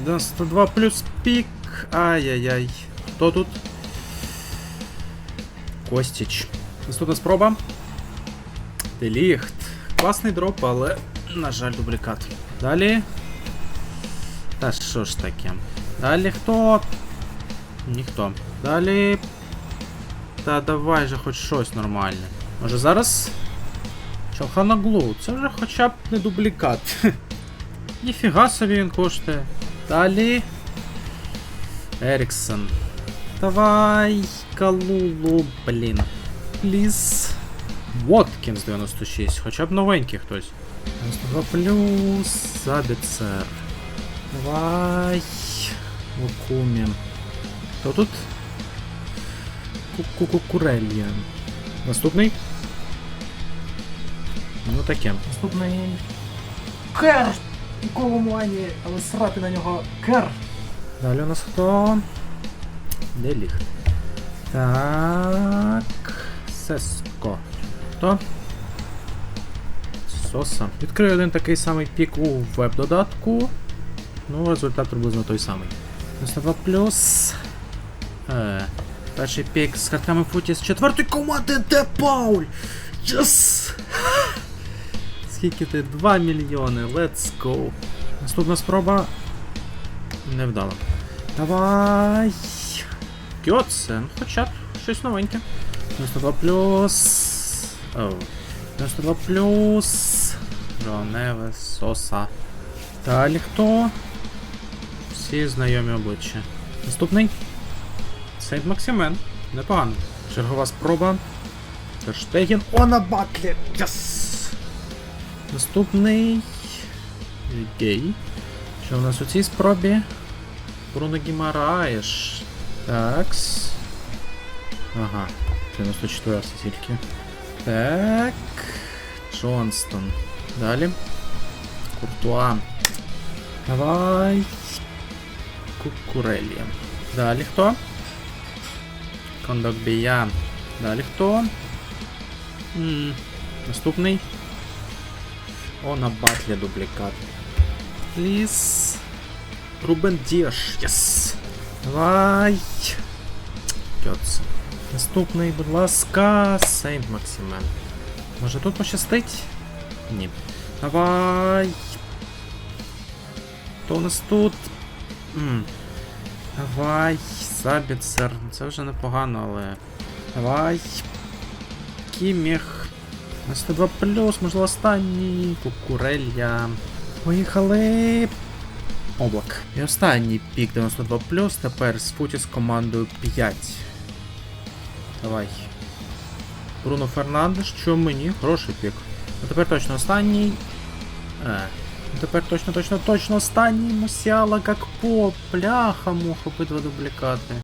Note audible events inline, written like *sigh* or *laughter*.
92 плюс пік. Ай-яй-яй. Хто тут? Костіч. Наступна спроба. Деліхт. Класний дроп, але, на жаль, дублікат. Далі. Та що ж таке? Далі хто? Ніхто. Далі. Та давай же хоч щось нормальне. Може зараз? Чалханаглу, це вже хоча б не дублікат. *laughs* Ніфіга собі він коштує. Далі. Еріксон. Давай, Калулу, блін. Пліз. Воткінс 96, хоча б новенький хтось. 92 плюс. Забіцер. Давай. Лукумі. Хто тут? Кукукурелья. Наступний. Ну таке. Наступний. Кер! У коломуані, але срати на нього кер! Далі у нас хто? Деліхт. Так. Сеско. Хто? Соса. Відкрию один такий самий пік у веб-додатку. Ну, результат приблизно той самий. 92 плюс. Е, перший пік з картками футі з четвертої команди Де Пауль! Yes! Скільки ти? 2 мільйони. Let's go. Наступна спроба. Невдало. Давай. Кьоце, хоча б щось новеньке. 92 плюс. Оу. 92 плюс. Роневе, Соса. Далі хто? Всі знайомі обличчя. Наступний. Сейнт Максимен. Непогано. Чергова спроба. Терштеген. О, на батлі! Yes! Наступний. Гей. Що у нас у цій спробі? Бруно Гімараєш. Такс. Ага. 94 тільки. Так. Джонстон. Далі. Куртуа. Давай. Кукурелі. Далі хто? Кондокбія. Далі хто? м Наступний. О, на батлі дублікат. Пліс. Рубен Діаш. Єс. Давай. Кьоц. Наступний, будь ласка, Сейнт Максимен. Може тут пощастить? Ні. Давай. Хто у нас тут? М. Давай. Забіцер. Це вже непогано, але. Давай. Кіміх. На 102 плюс, можливо, останній. Кукурелля. Поїхали. Облак. І останній пік 92 тепер з футі з командою 5. Давай. Бруно Фернандеш, що мені? Хороший пік. Ну тепер точно останній. Е. Ну тепер точно, точно, точно останній Мусіала Гакпо. Бляха, муха, обидва дублікати.